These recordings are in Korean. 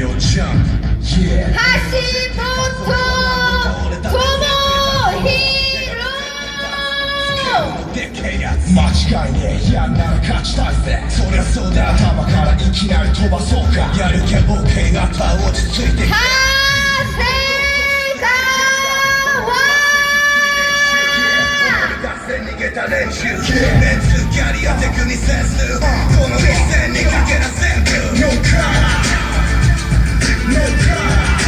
橋やつ間違いねえやんなら勝ちたいぜ。そりゃそうだ頭からいきなり飛ばそうか。やる気は OK がた落ち着いて。た連中メンツキャリアテクニセンスこの一戦にかけらせ。る了 No God.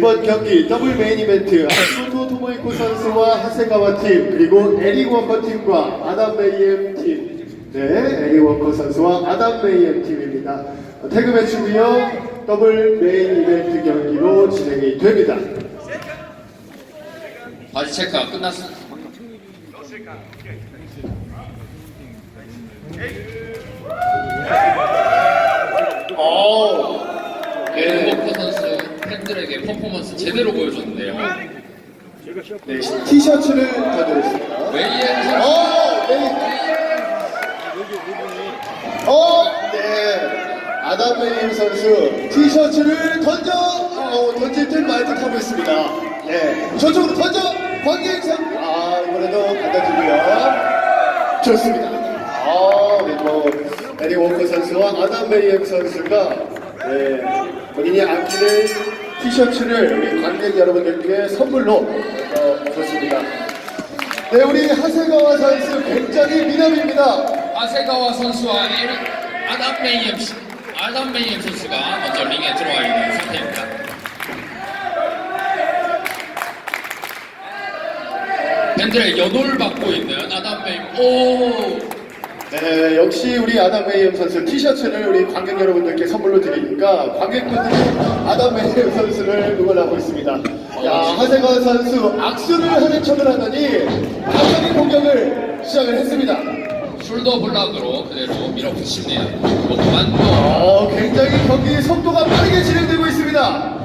이번 경기 더블 메인 이벤트 아소토 토모이코 선수와 하세가와 팀 그리고 에릭 워커 팀과 아담 메이엠 팀. 네, 에릭 워커 선수와 아담 메이엠 팀입니다. 어, 태그 매치고요. 더블 메인 이벤트 경기로 진행이 됩니다. 바지 체크가 끝났어. 오, 에르버커 선수 팬들에게 퍼포먼스 제대로 보여줬는데요. 네, 티셔츠를 던져줬습니다. 웨이엔 선수 어, 네. 어, 네. 아담 메이엠 선수 티셔츠를 던져 어, 던질 듯 말듯 하고 있습니다. 네, 저쪽으로 던져 관객상 아 이번에도 안 던지고요. 좋습니다. 아, 네, 뭐 에리 워커 선수와 아담 메이엠 선수가 네, 본인이 아끼는 티셔츠를 우리 관객 여러분들께 선물로 어, 줬습니다. 네, 우리 하세가와 선수 굉장히 미남입니다. 아세가와 선수와 아담 메이엠 씨- 아담 메이엠 선수가 먼저 링에 들어와 있는 상태입니다. 팬들의 연호를 받고 있는 아담 메이엠 오 네, 역시 우리 아담 메이엄 선수 티셔츠를 우리 관객 여러분들께 선물로 드리니까 관객분들이 아담 메이엄 선수를 응원하고 있습니다. 야, 하세관 선수 악수를 하는 척을 하더니 갑자기 공격을 시작을 했습니다. 숄더 블락으로 그대로 밀어붙입니다. 그것만 또 어, 굉장히 경기 속도가 빠르게 진행되고 있습니다.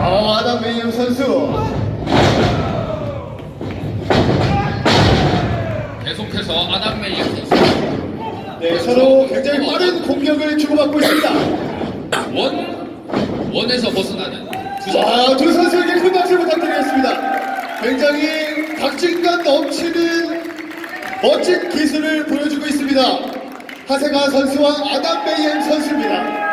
어, 아담 계속해서 아담 메이엠 선수 네, 서로 굉장히 빠른 공격을 주고받고 있습니다. 원 원에서 벗어나는 두 선수. 자, 두 선수에게 큰 박수 부탁드리겠습니다. 굉장히 박진감 넘치는 멋진 기술을 보여주고 있습니다. 하세가 선수와 아담 메이엠 선수입니다.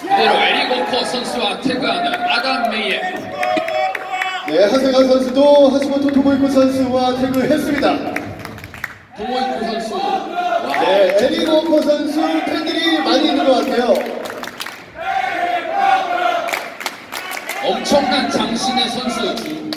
그대로 에릭 워커 선수와 태그하는 아담 메이엠 네, 하세가 선수도 하시모토 토모이코 선수와 태그를 했습니다. 도모이코 선수 와, 네, 에리 워커 선수 팬들이 많이 있는 것 같아요. 엄청난 장신의 선수 두,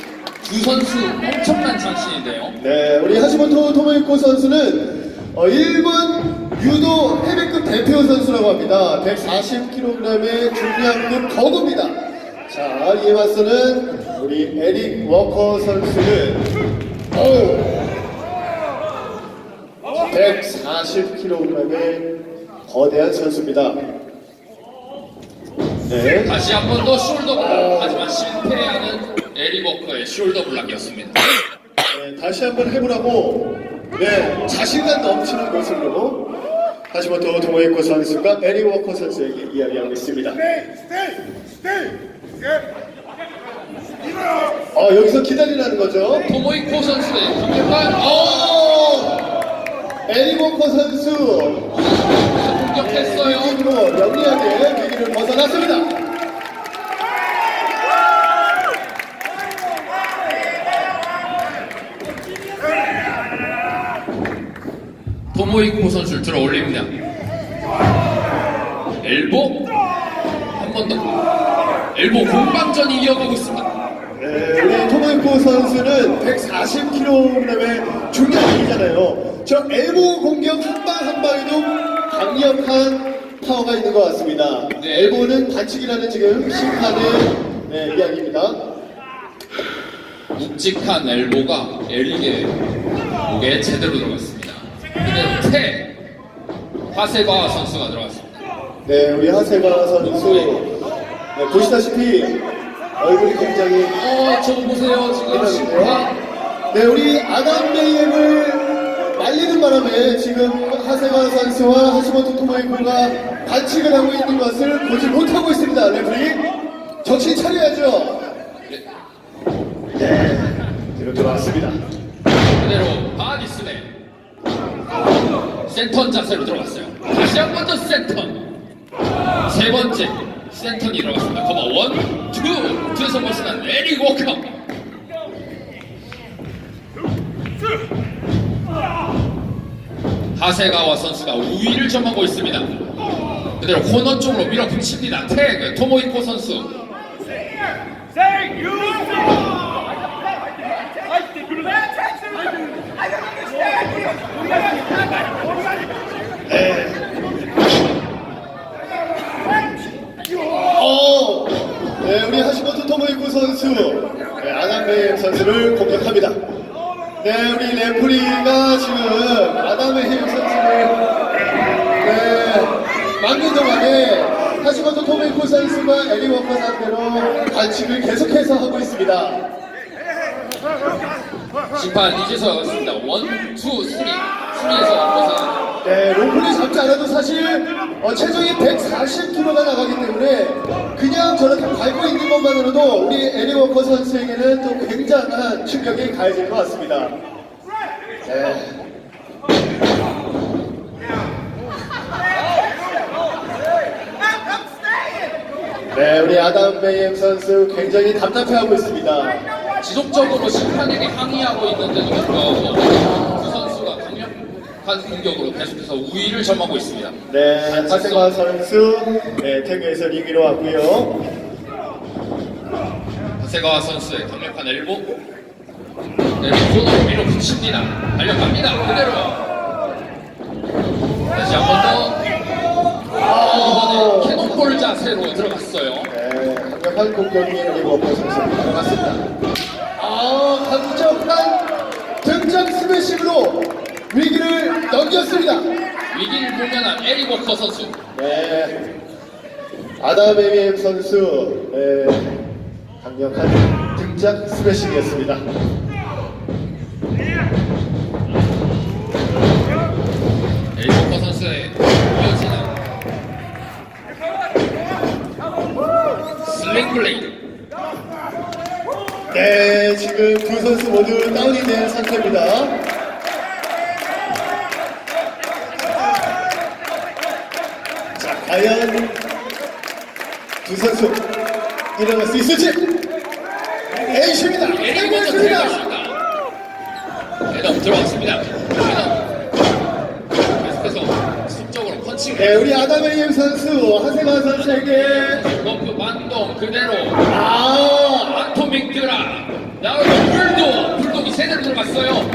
두 선수 엄청난 장신인데요 네, 우리 하시모토 토모이코 선수는 어, 일본 유도 헤비급 대표 선수라고 합니다. 140kg의 중량급 거구입니다. 자, 이에 맞서는 우리 에릭 워커 선수는 오 140kg의 거대한 선수입니다. 네. 다시 한 번 더 숄더 블락 하지만 실패하는 에리 워커의 숄더 블락이었습니다. 네, 다시 한 번 해보라고 네, 자신감 넘치는 모습으로 다시 한번 또 동호회코 선수가 에릭 워커 선수에게 이야기하고 있습니다. 어, 여기서 기다리라는 거죠. 토모이코 선수의 강력한 어! 워커 선수 공격했어요. 힘으로 영리하게 위기를 벗어났습니다. 토모이코 선수를 들어 올립니다. 엘보 한 번 더. 엘보 공방전이 이어가고 있습니다. 네, 우리 토모이코 선수는 140kg의 중량이잖아요. 저 엘보 공격 한 방 한 방에도 강력한 파워가 있는 것 같습니다. 네. 엘보는 반칙이라는 지금 심판의 네, 이야기입니다. 묵직한 엘보가 에릭의 목에 제대로 들어갔습니다. 그대로 태 하세바 선수가 들어갔습니다. 네, 우리 하세바 선수 네, 보시다시피 얼굴이 굉장히 어, 저거 보세요. 지금 심판. 네, 우리 아담 베이엠을 말리는 바람에 지금 하세가 선수와 하시모토 토모이코가 반칙을 하고 있는 것을 보지 못하고 있습니다. 레프리 정신 차려야죠. 네, 뒤로 들어왔습니다. 그대로 바디스네 센턴 자세로 들어갔어요. 다시 한 번 더 센턴. 세 번째 센턴이 들어갔습니다. 커버 원, 투, 투에서 벗어난 에리 워커. 하세가와 선수가 우위를 점하고 있습니다. 그대로 코너 쪽으로 밀어붙입니다. 태그 토모이코 선수. 네, 우리 하시모토 토모이코 선수, 네, 아담 베이엠 선수를 공격합니다. 네, 우리 레프리가 지금 아담 베이엠 선수를 네, 막는 동안에 하시모토 토모이코 선수가 에리 워커 상대로 반칙을 계속해서 하고 있습니다. 심판 이제서 왔습니다. 원, 투, 쓰리. 쓰리에서 벗어난 네, 로프를 잡지 않아도 사실 어, 체중이 140kg가 나가기 때문에 그냥 저렇게 밟고 있는 것만으로도 우리 에리 워커 선수에게는 또 굉장한 충격이 가해질 것 같습니다. 네. 네, 우리 아담 베이엠 선수 굉장히 답답해하고 있습니다. 지속적으로 심판에게 항의하고 있는데도 불구하고 한 공격으로 계속해서 우위를 점하고 있습니다. 네, 하세마 선수 네, 태그에서 리기로 왔고요. 하세가와 선수의 강력한 엘보 네, 코너로 밀어 붙입니다. 달려갑니다. 그대로 다시 한 번 더. 아, 이번에 캐논볼 자세로 들어갔어요. 네, 강력한 공격이 워커 선수입니다. 맞습니다. 아, 강력한 등장 스매싱으로 위기를 넘겼습니다. 위기를 모면한 에리 워커 선수. 네, 아담 에미엠 선수 네, 강력한 등장 스매싱이었습니다. 에리 워커 선수의 이어지는 슬링 블레이드. 네, 지금 두 선수 모두 다운이 된 상태입니다. 두 선수 일어날 수 있을지? 에이십니다. 에리 먼저. 들어갔습니다. 대덤 들어왔습니다. 대덤. 계속해서 지속적으로 펀칭을. 네, 우리 아담 에이엠 선수, 하세만 선수에게 너프 만동 그대로 아, 아토믹 드라 나오고 불독 불독이 세대로 들어갔어요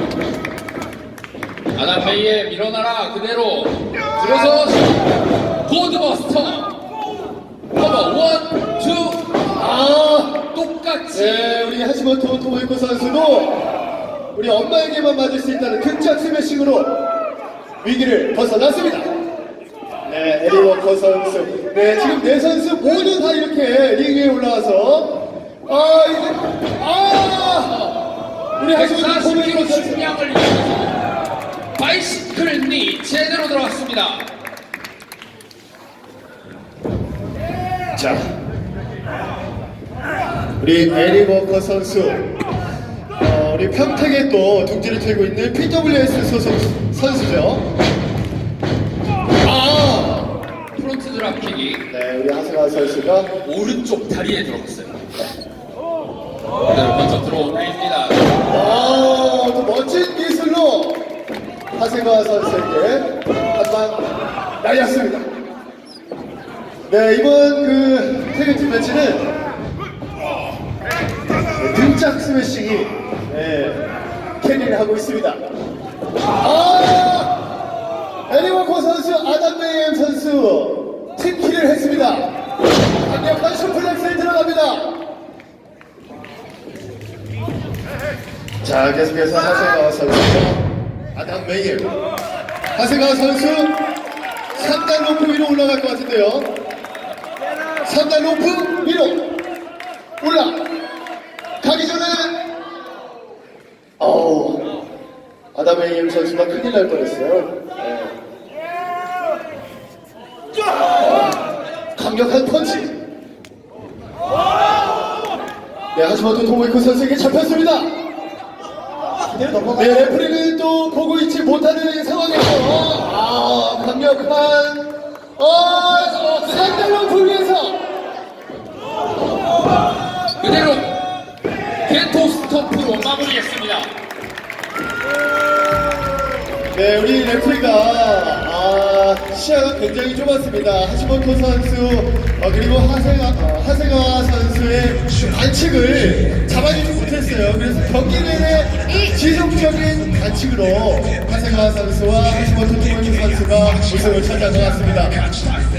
아담 베이에 밀어놔라 그대로 들어서 고드버스터 원 투 아, 네, 우리 하시모토 토모이코 선수도 우리 엄마에게만 맞을 수 있다는 극작 스매싱으로 위기를 벗어났습니다. 네, 에리 워커 선수. 네, 지금 네 선수 모두 다 이렇게 링 위에 올라와서 아, 이제 아, 우리 하시모토 토모이코 140kg 선수. 중량을 이용해서 바이시클 니 제대로 들어갔습니다. 자, 우리 에리 워커 선수, 어, 우리 평택에 또 둥지를 틀고 있는 PWS 소속 선수죠. 아, 프론트 드랍킥이 네, 우리 하승아 선수가 오른쪽 다리에 들어갔어요. 그대로 먼저 들어올립니다. 아, 또 멋진 기술로 하승아 선수에게 한방 날렸습니다. 네, 이번 그 태그팀 매치는 네, 등짝 스매싱이 네, 캐리를 하고 있습니다. 아! 에리워커 선수, 아담 메이엠 선수 팀킬을 했습니다. 강력한 슈플렉스에 들어갑니다. 자, 계속해서 하세가와 선수가 아담 메이엠. 하세가와 선수 3단 로프 위로 올라갈 것 같은데요. 3단 로프 위로 올라 가기 전에 어우 아담 메이엠 선수가 큰일 날 뻔했어요. 네. 강력한 펀치. 네, 하지만 또 도모이코 선수에게 잡혔습니다. 네, 레프리는 또 보고 있지 못하는 상황에서 아, 강력한 어, 상달로 불리해서 그대로 겐토 스톱으로 마무리했습니다. 네, 우리 레프리가 아, 시야가 굉장히 좁았습니다. 하시모토 선수 어, 그리고 하세가 어, 하세가 선수의 반칙을 잡아주지 못했어요. 그래서 경기 내내 지속적인 반칙으로 하세가 선수와 하시모토 선수가 우승을 차지한 것 같습니다. 2번